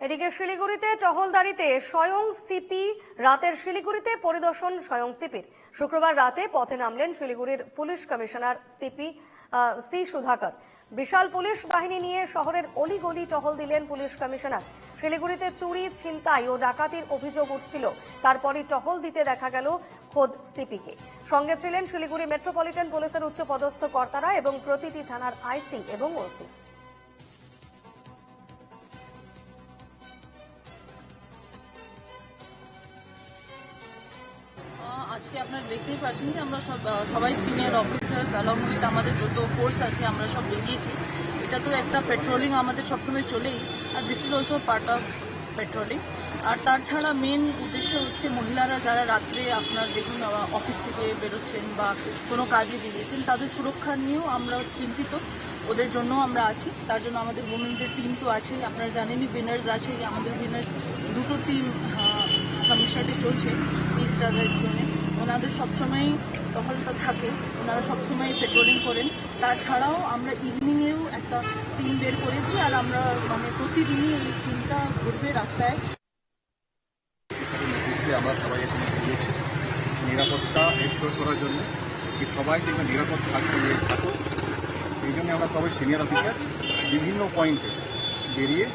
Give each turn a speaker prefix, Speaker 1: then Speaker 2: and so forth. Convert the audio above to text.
Speaker 1: এদিকে শিলিগুড়িতে চহলদারিতে স্বয়ং সিপি, রাতের শিলিগুড়িতে পরিদর্শন স্বয়ং সিপির। শুক্রবার রাতে পথে নামলেন শিলিগুড়ির police commissioner CP C Sudhakar. বিশাল পুলিশ বাহিনী নিয়ে শহরের অলিগলি টহল দিলেন পুলিশ কমিশনার। শিলিগুড়িতে চুরি, ছিনতাই ও ডাকাতির অভিযোগ উঠছিল। তারপরই টহল দিতে দেখা গেল খোদ সিপিকে। সঙ্গে ছিলেন শিলিগুড়ি মেট্রোপলিটন পুলিশের উচ্চ পদস্থ কর্তারা এবং প্রতিটি থানার আইসি এবং ওসি।
Speaker 2: আজকে আপনারা দেখতেই পাচ্ছেন যে আমরা সব সবাই সিনিয়র অফিসার্স অ্যালং উইথ আমাদের যত ফোর্স আছে, আমরা সব বেরিয়েছি। এটা তো একটা পেট্রোলিং আমাদের সবসময় চলেই, আর this is also part of patrolling আর তাছাড়া মেন উদ্দেশ্য হচ্ছে মহিলারা যারা রাত্রে আপনার দেখুন অফিস থেকে বেরোচ্ছেন বা কোনো কাজে বেরিয়েছেন, তাদের সুরক্ষা নিয়েও আমরা চিন্তিত। ওদের জন্য আমরা আছি। তার জন্য আমাদের উমেন্সের টিম তো আছেই। আপনারা জানেনই উইনার্স আছে আমাদের উইনার্স দুটো টিম কমিশনারে চলছে ইস্টার ওয়েস্ট জোনে ওনাদের সবসময় টহলটা থাকে, ওনারা সবসময় পেট্রোলিং করেন। তাছাড়াও আমরা ইভিনিংয়েও একটা টিম বের করেছি আর আমরা মানে প্রতিদিনই এই টিমটা ঘুরবে রাস্তায়।
Speaker 3: আমরা সবাই এখানে গিয়েছি নিরাপত্তা এনশোর করার জন্য যে সবাই যেন নিরাপদ থাকবে থাকুক এই জন্য আমরা সবাই সিনিয়র অফিসার বিভিন্ন পয়েন্টে বেরিয়ে